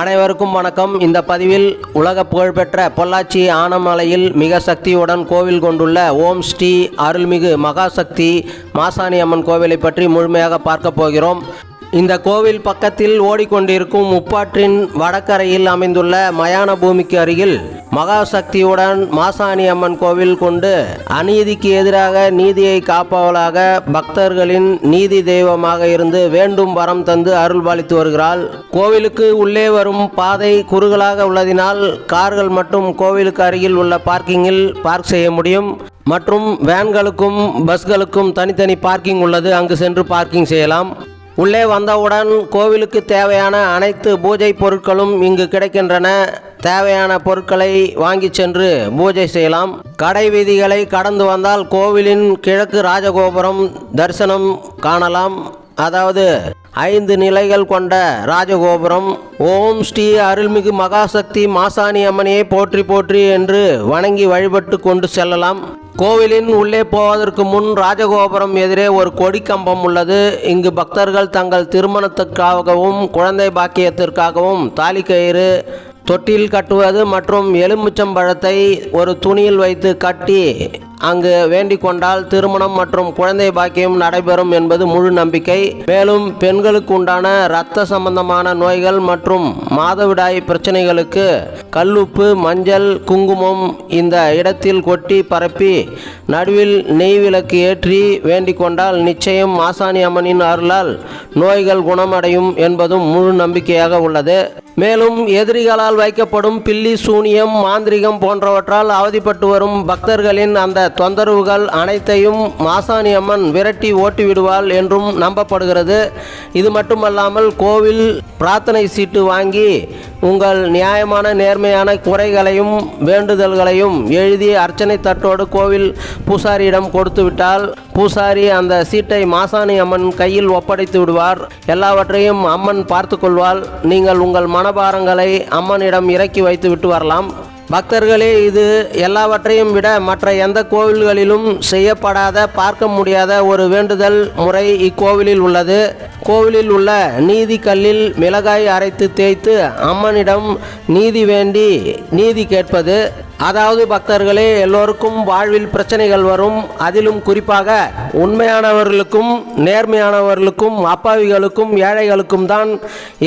அனைவருக்கும் வணக்கம். இந்த பதிவில் உலக புகழ்பெற்ற பொள்ளாச்சி ஆனமலையில் மிக சக்தியுடன் கோவில் கொண்டுள்ள ஓம் ஸ்ரீ அருள்மிகு மகாசக்தி மாசாணி அம்மன் கோவிலை பற்றி முழுமையாக பார்க்க போகிறோம். இந்த கோவில் பக்கத்தில் ஓடிக்கொண்டிருக்கும் முப்பாற்றின் வடக்கரையில் அமைந்துள்ள மயான பூமிக்கு அருகில் மகாசக்தியுடன் மாசாணி அம்மன் கோவில் கொண்டு அநீதிக்கு எதிராக நீதியை காப்பவளாக பக்தர்களின் நீதி தெய்வமாக இருந்து வேண்டும் வரம் தந்து அருள்பாலித்து வருகிறாள். கோவிலுக்கு உள்ளே வரும் பாதை குறுகலாக உள்ளதினால் கார்கள் மற்றும் கோவிலுக்கு அருகில் உள்ள பார்க்கிங்கில் பார்க் செய்ய முடியும். மற்றும் வேன்களுக்கும் பஸ்களுக்கும் தனித்தனி பார்க்கிங் உள்ளது. அங்கு சென்று பார்க்கிங் செய்யலாம். உள்ளே வந்தவுடன் கோவிலுக்கு தேவையான அனைத்து பூஜை பொருட்களும் இங்கு கிடைக்கின்றன. தேவையான பொருட்களை வாங்கி சென்று பூஜை செய்யலாம். கடை வீதிகளை கடந்து வந்தால் கோவிலின் கிழக்கு ராஜகோபுரம் தரிசனம் காணலாம். அதாவது ஐந்து நிலைகள் கொண்ட ராஜகோபுரம். ஓம் ஸ்ரீ அருள்மிகு மகாசக்தி மாசாணி அம்மனையை போற்றி போற்றி என்று வணங்கி வழிபட்டு கொண்டு செல்லலாம். கோவிலின் உள்ளே போவதற்கு முன் ராஜகோபுரம் எதிரே ஒரு கொடிக்கம்பம் உள்ளது. இங்கு பக்தர்கள் தங்கள் திருமணத்துக்காகவும் குழந்தை பாக்கியத்திற்காகவும் தாலி கயிறு தொட்டில் கட்டுவது மற்றும் எலுமிச்சம்பழத்தை ஒரு துணியில் வைத்து கட்டி அங்கு வேண்டிக் கொண்டால் திருமணம் மற்றும் குழந்தை பாக்கியம் நடைபெறும் என்பது முழு நம்பிக்கை. மேலும் பெண்களுக்கு உண்டான இரத்த சம்பந்தமான நோய்கள் மற்றும் மாதவிடாய் பிரச்சனைகளுக்கு கல்லுப்பு மஞ்சள் குங்குமம் இந்த இடத்தில் கொட்டி பரப்பி நடுவில் நெய் விளக்கு ஏற்றி வேண்டிக் கொண்டால் நிச்சயம் மாசாணி அம்மனின் அருளால் நோய்கள் குணமடையும் என்பதும் முழு நம்பிக்கையாக உள்ளது. மேலும் எதிரிகளால் வைக்கப்படும் பில்லி சூனியம் மாந்திரிகம் போன்றவற்றால் அவதிப்பட்டு வரும் பக்தர்களின் அந்த தொந்தரவுகள் அனைத்தையும் மாசாணி அம்மன் விரட்டி ஓட்டி விடுவாள் என்றும் நம்பப்படுகிறது. இது மட்டுமல்லாமல் கோவில் பிரார்த்தனை சீட்டு வாங்கி உங்கள் நியாயமான நேர்மையான குறைகளையும் வேண்டுதல்களையும் எழுதி அர்ச்சனை தட்டோடு கோவில் பூசாரியிடம் கொடுத்துவிட்டால் பூசாரி அந்த சீட்டை மாசாணி அம்மன் கையில் ஒப்படைத்து விடுவார். எல்லாவற்றையும் அம்மன் பார்த்து கொள்வாள். நீங்கள் உங்கள் மனபாரங்களை அம்மனிடம் இறக்கி வைத்து விட்டு வரலாம். பக்தர்களே இது எல்லாவற்றையும் விட மற்ற எந்த கோவில்களிலும் செய்யப்படாத பார்க்க முடியாத ஒரு வேண்டுதல் முறை இக்கோவிலில் உள்ளது. கோவிலில் உள்ள நீதி கல்லில் மிளகாய் அரைத்து தேய்த்து அம்மனிடம் நீதி வேண்டி நீதி கேட்பது அதாவது பக்தர்களே எல்லோருக்கும் வாழ்வில் பிரச்சனைகள் வரும். அதிலும் குறிப்பாக உண்மையானவர்களுக்கும் நேர்மையானவர்களுக்கும் அப்பாவிகளுக்கும் ஏழைகளுக்கும் தான்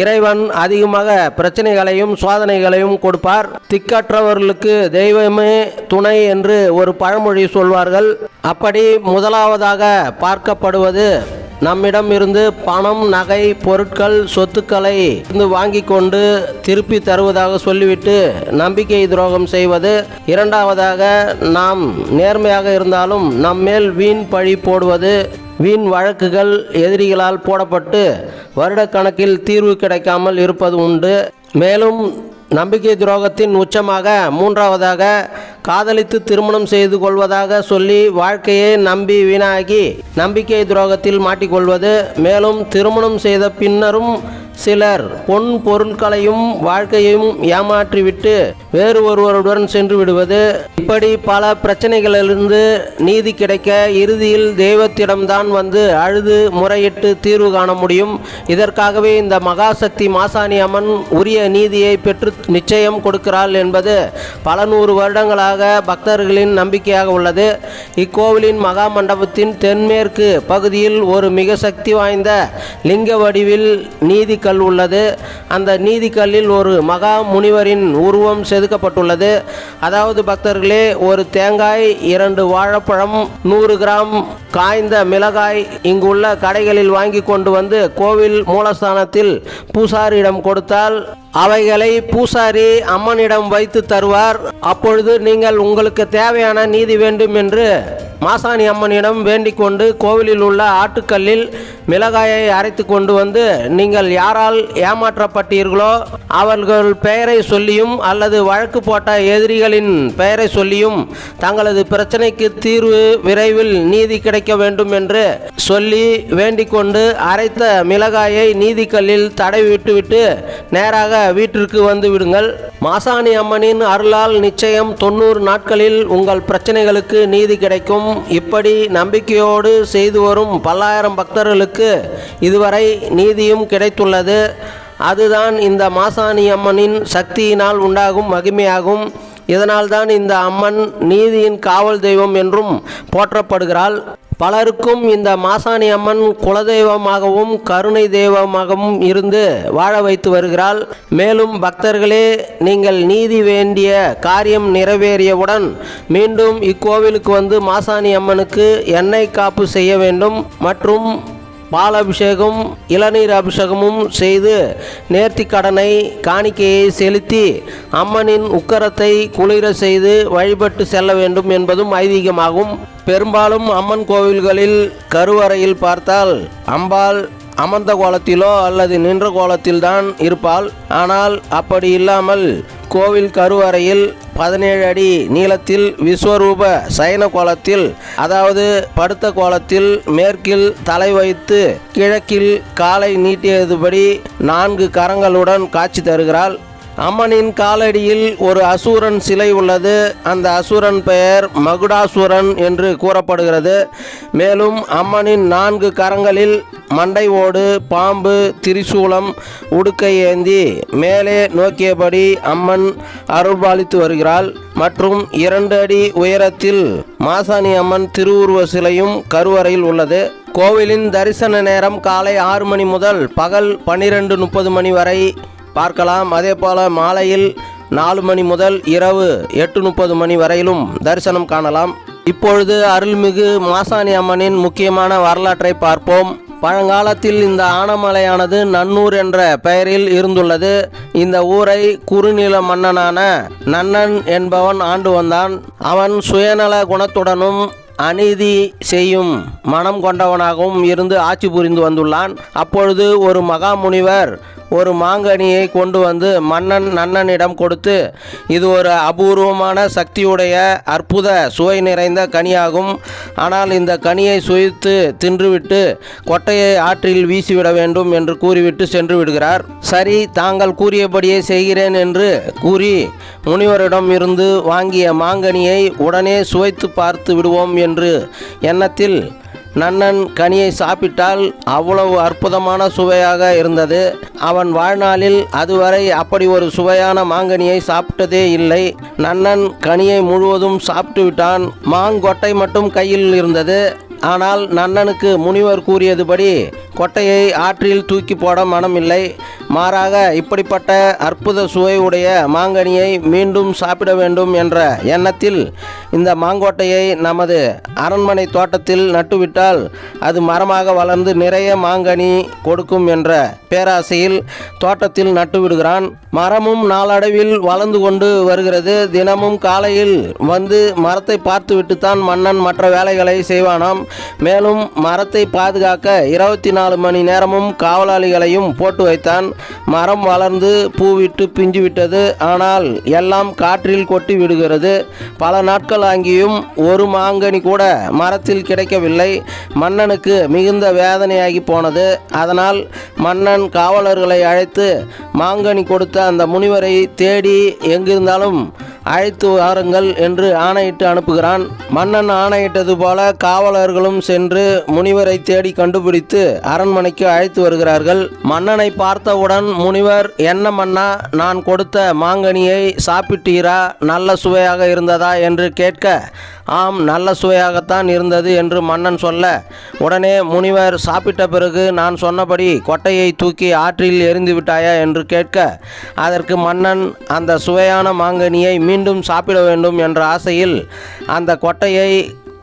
இறைவன் அதிகமாக பிரச்சனைகளையும் சோதனைகளையும் கொடுப்பார். திக்கற்றவர்களுக்கு தெய்வமே துணை என்று ஒரு பழமொழி சொல்வார்கள். அப்படி முதலாவதாக பார்க்கப்படுவது நம்மிடம் இருந்து பணம் நகை பொருட்கள் சொத்துக்களை இருந்து வாங்கி கொண்டு திருப்பி தருவதாக சொல்லிவிட்டு நம்பிக்கை துரோகம் செய்வது. இரண்டாவதாக நாம் நேர்மையாக இருந்தாலும் நம்மேல் வீண் பழி போடுவது. வீண் வழக்குகள் எதிரிகளால் போடப்பட்டு வருடக்கணக்கில் தீர்வு கிடைக்காமல் இருப்பது உண்டு. மேலும் நம்பிக்கை துரோகத்தின் உச்சமாக மூன்றாவதாக காதலித்து திருமணம் செய்து கொள்வதாக சொல்லி வாழ்க்கையை நம்பி வீணாகி நம்பிக்கை துரோகத்தில் மாட்டிக்கொள்வது. மேலும் திருமணம் செய்த பின்னரும் சிலர் பொன் பொருட்களையும் வாழ்க்கையையும் ஏமாற்றிவிட்டு வேறு ஒருவருடன் சென்று விடுவது. இப்படி பல பிரச்சனைகளிலிருந்து நீதி கிடைக்க இறுதியில் தெய்வத்திடம்தான் வந்து அழுது முறையிட்டு தீர்வு காண முடியும். இதற்காகவே இந்த மகாசக்தி மாசாணி அம்மன் உரிய நீதியை பெற்று நிச்சயம் கொடுக்கிறாள் என்பது பல நூறு வருடங்களாக பக்தர்களின் நம்பிக்கையாக உள்ளது. இக்கோவிலின் மகா மண்டபத்தின் தென்மேற்கு பகுதியில் ஒரு மிக சக்தி வாய்ந்த லிங்க வடிவில் நீதிக்கல் உள்ளது. அந்த நீதிக்கல்லில் ஒரு மகா முனிவரின் உருவம் செதுக்கப்பட்டுள்ளது. அதாவது பக்தர்களே ஒரு தேங்காய் இரண்டு வாழைப்பழம் நூறு கிராம் காய்ந்த மிளகாய் இங்குள்ள கடைகளில் வாங்கி கொண்டு வந்து கோவில் மூலஸ்தானத்தில் பூசாரியிடம் கொடுத்தால் அவைகளை பூசாரி அம்மனிடம் வைத்து தருவார். அப்பொழுது நீங்கள் உங்களுக்கு தேவையான நீதி வேண்டும் என்று மாசாணி அம்மனிடம் வேண்டிக் கொண்டு கோவிலில் உள்ள ஆட்டுக்கல்லில் மிளகாயை அரைத்து கொண்டு வந்து நீங்கள் யாரால் ஏமாற்றப்பட்டீர்களோ அவர்கள் பெயரை சொல்லியும் அல்லது வழக்கு போட்ட எதிரிகளின் பெயரை சொல்லியும் தங்களது பிரச்சனைக்கு தீர்வு விரைவில் நீதி கிடைக்க வேண்டும் என்று சொல்லி வேண்டிக் கொண்டு அரைத்த மிளகாயை நீதிக்கல்லில் தடவி விட்டுவிட்டு நேராக வீட்டிற்கு வந்து விடுங்கள். மாசாணி அம்மனின் அருளால் நிச்சயம் தொண்ணூறு நாட்களில் உங்கள் பிரச்சனைகளுக்கு நீதி கிடைக்கும். இப்படி நம்பிக்கையோடு செய்து வரும் பல்லாயிரம் பக்தர்களுக்கு இதுவரை நீதியும் கிடைத்துள்ளது. அதுதான் இந்த மாசாணி அம்மனின் சக்தியினால் உண்டாகும் மகிமையாகும். இதனால்தான் இந்த அம்மன் நீதியின் காவல் தெய்வம் என்றும் போற்றப்படுகிறாள். பலருக்கும் இந்த மாசாணி அம்மன் குலதெய்வமாகவும் கருணை தெய்வமாகவும் இருந்து வாழ வைத்து வருகிறாள். மேலும் பக்தர்களே நீங்கள் நீதி வேண்டிய காரியம் நிறைவேறியவுடன் மீண்டும் இக்கோவிலுக்கு வந்து மாசாணி அம்மனுக்கு எண்ணெய் காப்பு செய்ய வேண்டும் மற்றும் பால் அபிஷேகம் இளநீர் அபிஷேகமும் செய்து நேர்த்தி கடனை காணிக்கையை செலுத்தி அம்மனின் உக்கரத்தை குளிர செய்து வழிபட்டு செல்ல வேண்டும் என்பதும் ஐதீகமாகும். பெரும்பாலும் அம்மன் கோவில்களில் கருவறையில் பார்த்தால் அம்பாள் அமர்ந்த கோலத்திலோ அல்லது நின்ற கோலத்தில்தான் இருப்பாள். ஆனால் அப்படி இல்லாமல் கோவில் கருவறையில் பதினேழு அடி நீளத்தில் விஸ்வரூப சயன கோலத்தில் அதாவது படுத்த கோலத்தில் மேற்கில் தலை வைத்து கிழக்கில் காலை நீட்டியதுபடி நான்கு கரங்களுடன் காட்சி தருகிறாள். அம்மனின் காலடியில் ஒரு அசூரன் சிலை உள்ளது. அந்த அசுரன் பெயர் மகுடாசுரன் என்று கூறப்படுகிறது. மேலும் அம்மனின் நான்கு கரங்களில் மண்டை ஓடு பாம்பு திரிசூலம் உடுக்கை ஏந்தி மேலே நோக்கியபடி அம்மன் அருள்பாலித்து வருகிறாள். மற்றும் இரண்டு அடி உயரத்தில் மாசாணி அம்மன் திருவுருவ சிலையும் கருவறையில் உள்ளது. கோவிலின் தரிசன நேரம் காலை ஆறு மணி முதல் பகல் பன்னிரெண்டு முப்பது மணி வரை பார்க்கலாம். அதே போல் மாலையில் நாலு மணி முதல் இரவு எட்டு முப்பது மணி வரையிலும் தரிசனம் காணலாம். இப்பொழுது அருள்மிகு மாசாணி அம்மனின் முக்கியமான வரலாற்றை பார்ப்போம். பழங்காலத்தில் இந்த ஆனமலையானது நன்னூர் என்ற பெயரில் இருந்துள்ளது. இந்த ஊரை குறுநில மன்னனான நன்னன் என்பவன் ஆண்டு வந்தான். அவன் சுயநல குணத்துடனும் அநீதி செய்யும் மனம் கொண்டவனாகவும் இருந்து ஆட்சி புரிந்து வந்துள்ளான். அப்பொழுது ஒரு மகாமுனிவர் ஒரு மாங்கனியை கொண்டு வந்து மன்னன் நன்னனிடம் கொடுத்து இது ஒரு அபூர்வமான சக்தியுடைய அற்புத சுவை நிறைந்த கனியாகும். ஆனால் இந்த கனியை சுயித்து தின்றுவிட்டு கொட்டையை ஆற்றில் வீசிவிட வேண்டும் என்று கூறிவிட்டு சென்று விடுகிறார். சரி தாங்கள் கூறியபடியே செய்கிறேன் என்று கூறி முனிவரிடம் இருந்து வாங்கிய மாங்கனியை உடனே சுவைத்து பார்த்து விடுவோம் என்று எண்ணத்தில் நன்னன் கனியை சாப்பிட்டால் அவ்வளவு அற்புதமான சுவையாக இருந்தது. அவன் வாழ்நாளில் அதுவரை அப்படி ஒரு சுவையான மாங்கனியை சாப்பிட்டதே இல்லை. நன்னன் கனியை முழுவதும் சாப்பிட்டு விட்டான் மாங்கொட்டை மட்டும் கையில் இருந்தது. ஆனால் நன்னனுக்கு முனிவர் கூறியதுபடி கொட்டையை ஆற்றில் தூக்கி போட மனமில்லை. மாறாக இப்படிப்பட்ட அற்புத சுவை உடைய மாங்கனியை மீண்டும் சாப்பிட வேண்டும் என்ற எண்ணத்தில் இந்த மாங்கொட்டையை நமது அரண்மனை தோட்டத்தில் நட்டுவிட்டால் அது மரமாக வளர்ந்து நிறைய மாங்கனி கொடுக்கும் என்ற பேராசையில் தோட்டத்தில் நட்டுவிடுகிறான். மரமும் நாளடைவில் வளர்ந்து கொண்டு வருகிறது. தினமும் காலையில் வந்து மரத்தை பார்த்துவிட்டுத்தான் மன்னன் மற்ற வேலைகளை செய்வானாம். மேலும் மரத்தை பாதுகாக்க இருபத்தி நாலு மணி நேரமும் காவலாளிகளையும் போட்டு வைத்தான். மரம் வளர்ந்து பூவிட்டு பிஞ்சு விட்டது. ஆனால் எல்லாம் காற்றில் கொட்டி விடுகிறது. பல நாட்கள் ஆங்கியும் ஒரு மாங்கனி கூட மரத்தில் கிடைக்கவில்லை. மன்னனுக்கு மிகுந்த வேதனையாகி போனது. அதனால் மன்னன் காவலர்களை அழைத்து மாங்கனி கொடுத்த அந்த முனிவரை தேடி எங்கிருந்தாலும் அழைத்து வாருங்கள் என்று ஆணையிட்டு அனுப்புகிறான். மன்னன் ஆணையிட்டது போல காவலர்களும் சென்று முனிவரை தேடி கண்டுபிடித்து அரண்மனைக்கு அழைத்து வருகிறார்கள். மன்னனை பார்த்தவுடன் முனிவர் என்ன மன்னா நான் கொடுத்த மாங்கனியை சாப்பிட்டீரா? நல்ல சுவையாக இருந்ததா? என்று கேட்க ஆம் நல்ல சுவையாகத்தான் இருந்தது என்று மன்னன் சொல்ல உடனே முனிவர் சாப்பிட்ட பிறகு நான் சொன்னபடி கொட்டையை தூக்கி ஆற்றில் எரிந்து விட்டாயா? என்று கேட்க அதற்கு மன்னன் அந்த சுவையான மாங்கனியை மீண்டும் சாப்பிட வேண்டும் என்ற ஆசையில் அந்த கொட்டையை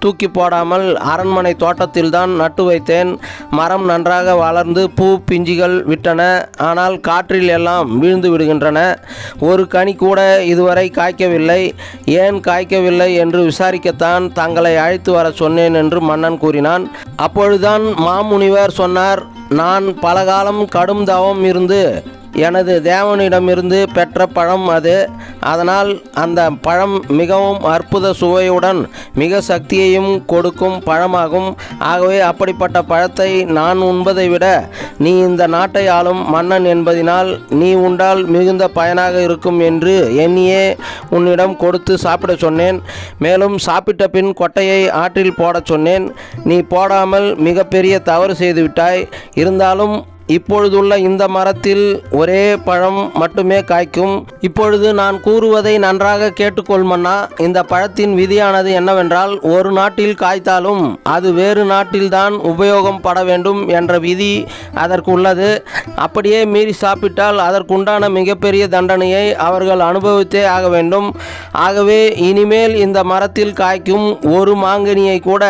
தூக்கி போடாமல் அரண்மனை தோட்டத்தில்தான் நட்டு வைத்தேன். மரம் நன்றாக வளர்ந்து பூ பிஞ்சுகள் விட்டன. ஆனால் காற்றில் எல்லாம் வீழ்ந்து விடுகின்றன. ஒரு கனி கூட இதுவரை காய்க்கவில்லை. ஏன் காய்க்கவில்லை என்று விசாரிக்கத்தான் தங்களை அழைத்து வர சொன்னேன் என்று மன்னன் கூறினான். அப்பொழுதுதான் மாமுனிவர் சொன்னார் நான் பலகாலம் கடும் தவம் இருந்து எனது தேவனிடமிருந்து பெற்ற பழம் அது. அதனால் அந்த பழம் மிகவும் அற்புத சுவையுடன் மிக சக்தியையும் கொடுக்கும் பழமாகும். ஆகவே அப்படிப்பட்ட பழத்தை நான் உண்பதை விட நீ இந்த நாட்டை ஆளும் மன்னன் என்பதினால் நீ உண்டால் மிகுந்த பயனாக இருக்கும் என்று எண்ணியே உன்னிடம் கொடுத்து சாப்பிட சொன்னேன். மேலும் சாப்பிட்ட பின் கொட்டையை ஆற்றில் போடச் சொன்னேன். நீ போடாமல் மிகப்பெரிய தவறு செய்துவிட்டாய் இருந்தாலும் இப்பொழுதுள்ள இந்த மரத்தில் ஒரே பழம் மட்டுமே காய்க்கும். இப்பொழுது நான் கூறுவதை நன்றாக கேட்டுக்கொள்மன்னா இந்த பழத்தின் விதியானது என்னவென்றால் ஒரு நாட்டில் காய்த்தாலும் அது வேறு நாட்டில்தான் உபயோகம் பட வேண்டும் என்ற விதி அதற்கு உள்ளது அப்படியே மீறி சாப்பிட்டால் அதற்குண்டான மிகப்பெரிய தண்டனையை அவர்கள் அனுபவித்தே ஆக வேண்டும். ஆகவே இனிமேல் இந்த மரத்தில் காய்க்கும் ஒரு மாங்கனியை கூட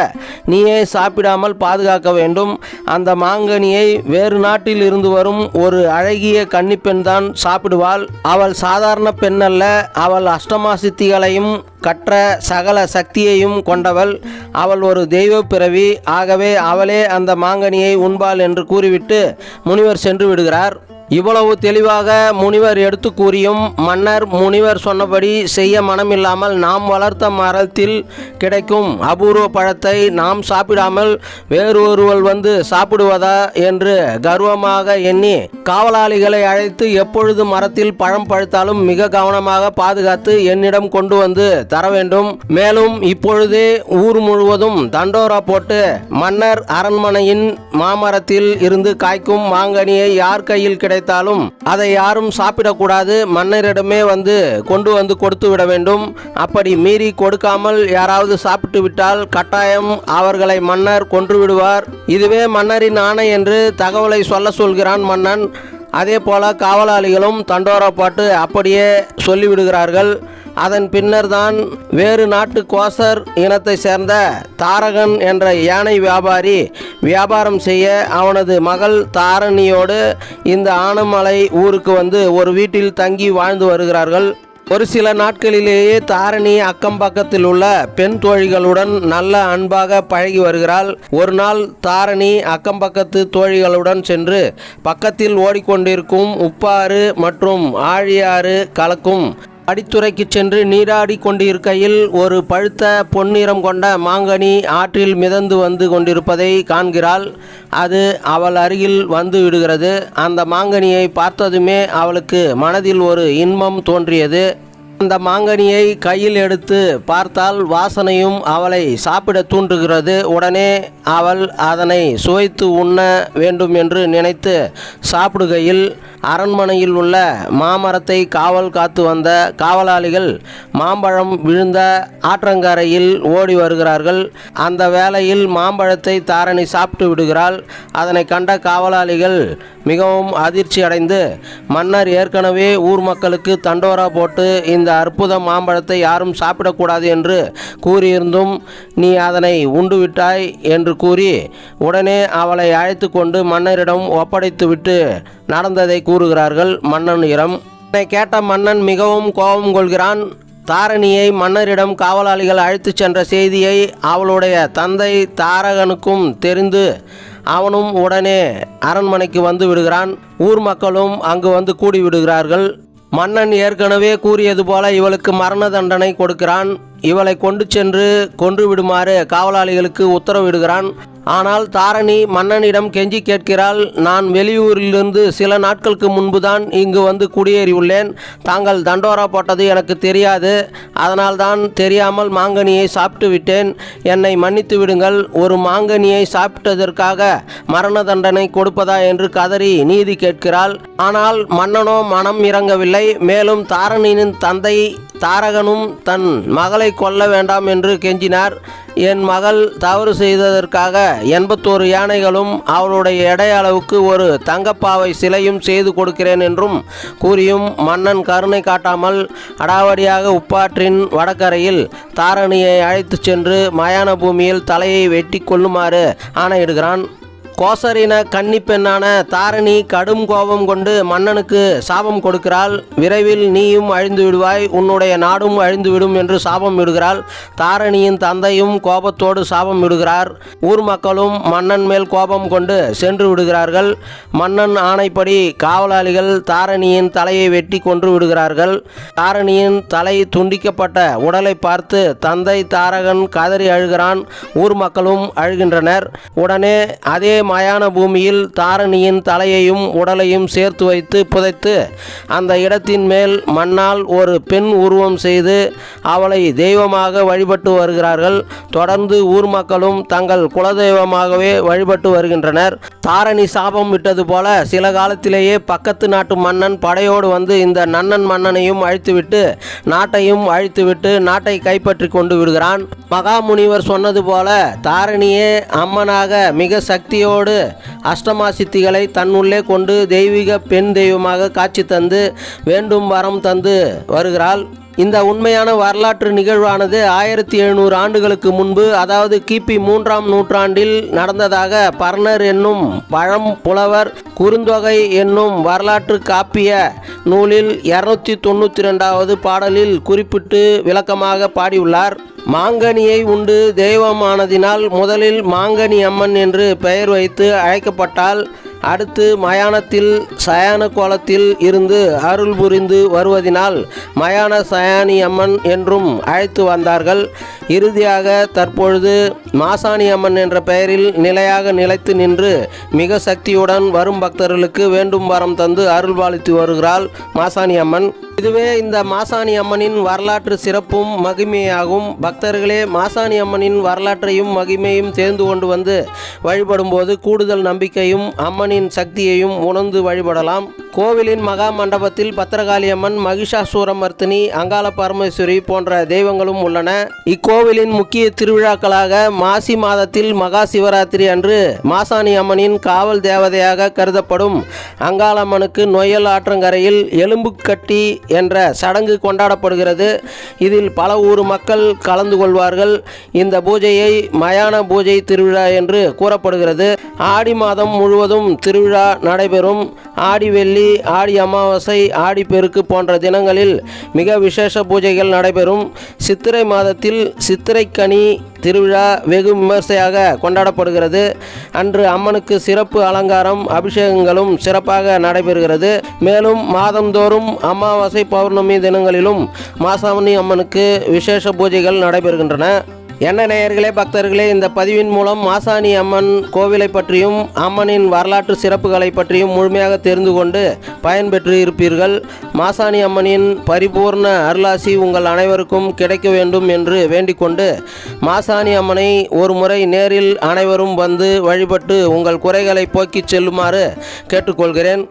நீயே சாப்பிடாமல் பாதுகாக்க வேண்டும். அந்த மாங்கனியை வேறு நாட்டில் இருந்து வரும் ஒரு அழகிய கன்னிப்பெண் தான் சாப்பிடுவாள். அவள் சாதாரண பெண் அல்ல அவள் அஷ்டமா சித்திகளையும் கற்ற சகல சக்தியையும் கொண்டவள். அவள் ஒரு தெய்வ பிறவி. ஆகவே அவளே அந்த மாங்கனியை உண்பாள் என்று கூறிவிட்டு முனிவர் சென்று விடுகிறார். இவ்வளவு தெளிவாக முனிவர் எடுத்து கூறியும் மன்னர் முனிவர் சொன்னபடி செய்ய மனமில்லாமல் நாம் வளர்த்த மரத்தில் கிடைக்கும் அபூர்வ பழத்தை நாம் சாப்பிடாமல் வேறொருவர் வந்து சாப்பிடுவதா என்று கர்வமாக எண்ணி காவலாளிகளை அழைத்து எப்பொழுது மரத்தில் பழம் பழுத்தாலும் மிக கவனமாக பாதுகாத்து என்னிடம் கொண்டு வந்து தர வேண்டும். மேலும் இப்பொழுதே ஊர் முழுவதும் தண்டோரா போட்டு மன்னர் அரண்மனையின் மாமரத்தில் இருந்து காய்க்கும் மாங்கனியை யார் கையில் கிடை கிடைத்தாலும் அதை யாரும் சாப்பிடக்கூடாது. மன்னரிடமே வந்து கொண்டு வந்து கொடுத்து விட வேண்டும். அப்படி மீறி கொடுக்காமல் யாராவது சாப்பிட்டு விட்டால் கட்டாயம் அவர்களை மன்னர் கொன்று விடுவார். இதுவே மன்னரின் ஆணை என்று தகவலை சொல்ல சொல்கிறான் மன்னன். அதே போல காவலாளிகளும் தண்டோரப்பாட்டு அப்படியே சொல்லிவிடுகிறார்கள். அதன் பின்னர் தான் வேறு நாட்டு கோசர் இனத்தை சேர்ந்த தாரகன் என்ற யானை வியாபாரி வியாபாரம் செய்ய அவனது மகள் தாரணியோடு இந்த ஆனமலை ஊருக்கு வந்து ஒரு வீட்டில் தங்கி வாழ்ந்து வருகிறார்கள். ஒரு சில நாட்களிலேயே தாரணி அக்கம் பக்கத்தில் உள்ள பெண் தோழிகளுடன் நல்ல அன்பாக பழகி வருகிறாள். ஒரு நாள் தாரணி அக்கம் பக்கத்து தோழிகளுடன் சென்று பக்கத்தில் ஓடிக்கொண்டிருக்கும் உப்பாறு மற்றும் ஆழியாறு கலக்கும் அடித்துறைக்கு சென்று நீராடி கொண்டிருக்கையில் ஒரு பழுத்த பொன்னிறம் கொண்ட மாங்கனி ஆற்றில் மிதந்து வந்து கொண்டிருப்பதை காண்கிறாள். அது அவள் அருகில் வந்து விடுகிறது. அந்த மாங்கனியை பார்த்ததுமே அவளுக்கு மனதில் ஒரு இன்பம் தோன்றியது. அந்த மாங்கனியை கையில் எடுத்து பார்த்தால் வாசனையும் அவளை சாப்பிட தூண்டுகிறது. உடனே அவள் அதனை சுவைத்து உண்ண வேண்டும் என்று நினைத்து சாப்பிடுகையில் அரண்மனையில் உள்ள மாமரத்தை காவல் காத்து வந்த காவலாளிகள் மாம்பழம் விழுந்த ஆற்றங்கரையில் ஓடி வருகிறார்கள். அந்த வேளையில் மாம்பழத்தை தாரணி சாப்பிட்டு விடுகிறாள். அதனை கண்ட காவலாளிகள் மிகவும் அதிர்ச்சி அடைந்து மன்னர் ஏற்கனவே ஊர் மக்களுக்கு தண்டோரா போட்டு இந்த அற்புத மாம்பழத்தை யாரும் சாப்பிடக்கூடாது என்று கூறியிருந்தும் நீ அதனை உண்டு விட்டாய் என்று கூறி உடனே அவளை அழைத்து கொண்டு மன்னரிடம் ஒப்படைத்துவிட்டு நடந்ததை கூறுகிறார்கள் மன்னன் இரம். இதனை கேட்ட மன்னன் மிகவும் கோபம் கொள்கிறான். தாரணியை மன்னரிடம் காவலாளிகள் அழைத்துச் சென்ற செய்தியை அவளுடைய தந்தை தாரகனுக்கும் தெரிந்து அவனும் உடனே அரண்மனைக்கு வந்து விடுகிறான். ஊர் மக்களும் அங்கு வந்து கூடி விடுகிறார்கள் மன்னன் ஏற்கனவே கூறியது போல இவளுக்கு மரண தண்டனை கொடுக்கிறான். இவளை கொண்டு சென்று கொன்று விடுமாறு காவலாளிகளுக்கு உத்தரவிடுகிறான். ஆனால் தாரணி மன்னனிடம் கெஞ்சி கேட்கிறாள் நான் வெளியூரிலிருந்து சில நாட்களுக்கு முன்புதான் இங்கு வந்து குடியேறியுள்ளேன். தாங்கள் தண்டோரா போட்டது எனக்கு தெரியாது. அதனால்தான் தெரியாமல் மாங்கனியை சாப்பிட்டு விட்டேன். என்னை மன்னித்து விடுங்கள். ஒரு மாங்கனியை சாப்பிட்டதற்காக மரண தண்டனை கொடுப்பதா என்று கதறி நீதி கேட்கிறாள். ஆனால் மன்னனோ மனம் இறங்கவில்லை. மேலும் தாரணியின் தந்தை தாரகனும் தன் மகளை கொல்ல வேண்டாம் என்று கெஞ்சினார். என் மகள் தவறு செய்ததற்காக எண்பத்தோரு யானைகளும் அவளுடைய எடை அளவுக்கு ஒரு தங்கப்பாவை சிலையும் செய்து கொடுக்கிறேன் என்றும் கூறியும் மன்னன் கருணை காட்டாமல் அடாவடியாக உப்பாற்றின் வடக்கரையில் தாரணியை அழைத்துச் சென்று மயான பூமியில் தலையை வெட்டி கொள்ளுமாறு ஆணையிடுகிறான். கோசரின கன்னி பெண்ணான தாரணி கடும் கோபம் கொண்டு மன்னனுக்கு சாபம் கொடுக்கிறாள். விரைவில் நீயும் அழிந்து விடுவாய் உன்னுடைய நாடும் அழிந்துவிடும் என்று சாபம் விடுகிறாள். தாரணியின் தந்தையும் கோபத்தோடு சாபம் விடுகிறார். ஊர் மக்களும் மன்னன் மேல் கோபம் கொண்டு சென்று விடுகிறார்கள். மன்னன் ஆணைப்படி காவலாளிகள் தாரணியின் தலையை வெட்டி கொன்று விடுகிறார்கள். தாரணியின் தலை துண்டிக்கப்பட்ட உடலை பார்த்து தந்தை தாரகன் கதறி அழுகிறான். ஊர் மக்களும் அழுகின்றனர். உடனே அதே மயான பூமியில் தாரணியின் தலையையும் உடலையும் சேர்த்து வைத்து புதைத்து அந்த இடத்தின் மேல் மண்ணால் ஒரு பெண் உருவம் செய்து அவளை தெய்வமாக வழிபட்டு வருகிறார்கள். தொடர்ந்து ஊர் மக்களும் தங்கள் குலதெய்வமாகவே வழிபட்டு வருகின்றனர். தாரணி சாபம் விட்டது போல சில காலத்திலேயே பக்கத்து நாட்டு மன்னன் படையோடு வந்து இந்த நன்னன் மன்னனையும் அழித்துவிட்டு நாட்டையும் அழித்துவிட்டு நாட்டை கைப்பற்றி கொண்டு விடுகிறான். மகாமுனிவர் சொன்னது போல தாரணியே அம்மனாக மிக சக்தியோடு அஷ்டமா சித்திகளை தன்னுள்ளே கொண்டு தெய்வீக பெண் தெய்வமாக காட்சி தந்து வேண்டும் வரம் தந்து வருகிறாள். இந்த உண்மையான வரலாற்று நிகழ்வானது ஆயிரத்தி எழுநூறு ஆண்டுகளுக்கு முன்பு அதாவது கிபி மூன்றாம் நூற்றாண்டில் நடந்ததாக பர்னர் என்னும் பழம் புலவர் குறுந்தொகை என்னும் வரலாற்று காப்பிய நூலில் இருநூத்தி தொண்ணூற்றி ரெண்டாவது பாடலில் குறிப்பிட்டு விளக்கமாக பாடியுள்ளார். மாங்கனியை உண்டு தெய்வமானதினால் முதலில் மாங்கனி அம்மன் என்று பெயர் வைத்து அழைக்கப்பட்டால் அடுத்து மயானத்தில் சயான கோலத்தில் இருந்து அருள் புரிந்து வருவதினால் மயான சயானி அம்மன் என்றும் அழைத்து வந்தார்கள். இறுதியாக தற்பொழுது மாசாணி அம்மன் என்ற பெயரில் நிலையாக நிலைத்து நின்று மிக சக்தியுடன் வரும் பக்தர்களுக்கு வேண்டும் வரம் தந்து அருள் பாலித்து வருகிறாள் மாசாணி அம்மன் இதுவே இந்த மாசாணி அம்மனின் வரலாற்று சிறப்பும் மகிமையாகும். பக்தர்களே மாசாணி அம்மனின் வரலாற்றையும் மகிமையும் சேர்ந்து கொண்டு வந்து வழிபடும்போது கூடுதல் நம்பிக்கையும் அம்மனின் சக்தியையும் உணர்ந்து வழிபடலாம். கோவிலின் மகா மண்டபத்தில் பத்திரகாளியம்மன் மகிஷாசூரமர்த்தினி அங்காள பரமேஸ்வரி போன்ற தெய்வங்களும் உள்ளன. இக்கோவிலின் முக்கிய திருவிழாக்களாக மாசி மாதத்தில் மகா சிவராத்திரி அன்று மாசாணி அம்மனின் காவல் தேவதையாக கருதப்படும். அங்காளம்மனுக்கு நொயல் ஆற்றங்கரையில் எலும்பு கட்டி என்ற சடங்கு கொண்டாடப்படுகிறது. இதில் பல ஊர் மக்கள் கலந்து கொள்வார்கள். இந்த பூஜையை மயான பூஜை திருவிழா என்று கூறப்படுகிறது. ஆடி மாதம் முழுவதும் திருவிழா நடைபெறும். ஆடி வெள்ளி ஆடி அமாவாசை ஆடி பெருக்கு போன்ற தினங்களில் மிக விசேஷ பூஜைகள் நடைபெறும். சித்திரை மாதத்தில் சித்திரைக்கனி திருவிழா வெகு விமர்சையாக கொண்டாடப்படுகிறது. அன்று அம்மனுக்கு சிறப்பு அலங்காரம் அபிஷேகங்களும் சிறப்பாக நடைபெறுகிறது. மேலும் மாதந்தோறும் அமாவாசை பௌர்ணமி தினங்களிலும் மாசாமணி அம்மனுக்கு விசேஷ பூஜைகள் நடைபெறுகின்றன. என்ன நேயர்களே பக்தர்களே இந்த பதிவின் மூலம் மாசாணி அம்மன் கோவிலை பற்றியும் அம்மனின் வரலாற்று சிறப்புகளை பற்றியும் முழுமையாக தெரிந்து கொண்டு பயன்பெற்று இருப்பீர்கள். மாசாணி அம்மனின் பரிபூர்ண அருளாசி உங்கள் அனைவருக்கும் கிடைக்க வேண்டும் என்று வேண்டிக்கொண்டு மாசாணி அம்மனை ஒரு முறை நேரில் அனைவரும் வந்து வழிபட்டு உங்கள் குறைகளை போக்கிச் செல்லுமாறு கேட்டுக்கொள்கிறேன்.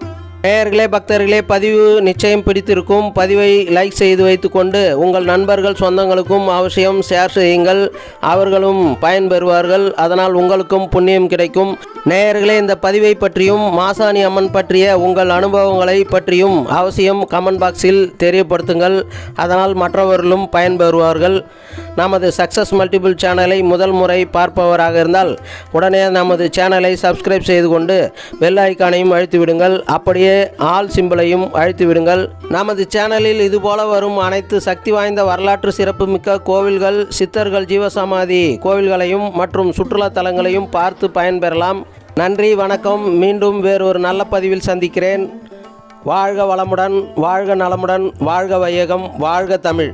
நேயர்களே பக்தர்களே பதிவு நிச்சயம் பிடித்திருக்கும். பதிவை லைக் செய்து வைத்துக்கொண்டு உங்கள் நண்பர்கள் சொந்தங்களுக்கும் அவசியம் ஷேர் செய்யுங்கள். அவர்களும் பயன்பெறுவார்கள் அதனால் உங்களுக்கும் புண்ணியம் கிடைக்கும். நேயர்களே இந்த பதிவை பற்றியும் மாசாணி அம்மன் பற்றிய உங்கள் அனுபவங்களை பற்றியும் அவசியம் கமெண்ட் பாக்ஸில் தெரியப்படுத்துங்கள். அதனால் மற்றவர்களும் பயன்பெறுவார்கள் நமது சக்ஸஸ் மல்டிபிள் சேனலை முதல் முறை பார்ப்பவராக இருந்தால் உடனே நமது சேனலை சப்ஸ்கிரைப் செய்து கொண்டு வெல் ஐக்கானையும் அழுத்தி விடுங்கள். அப்படியே ஆல் சிம்பிளையும் அழுத்தி விடுங்கள். நமது சேனலில் இதுபோல வரும் அனைத்து சக்தி வாய்ந்த வரலாற்று சிறப்புமிக்க கோவில்கள் சித்தர்கள் ஜீவசமாதி கோவில்களையும் மற்றும் சுற்றுலா தலங்களையும் பார்த்து பயன்பெறலாம். நன்றி வணக்கம். மீண்டும் வேறொரு நல்ல பதிவில் சந்திக்கிறேன். வாழ்க வளமுடன் வாழ்க நலமுடன் வாழ்க வையகம் வாழ்க தமிழ்.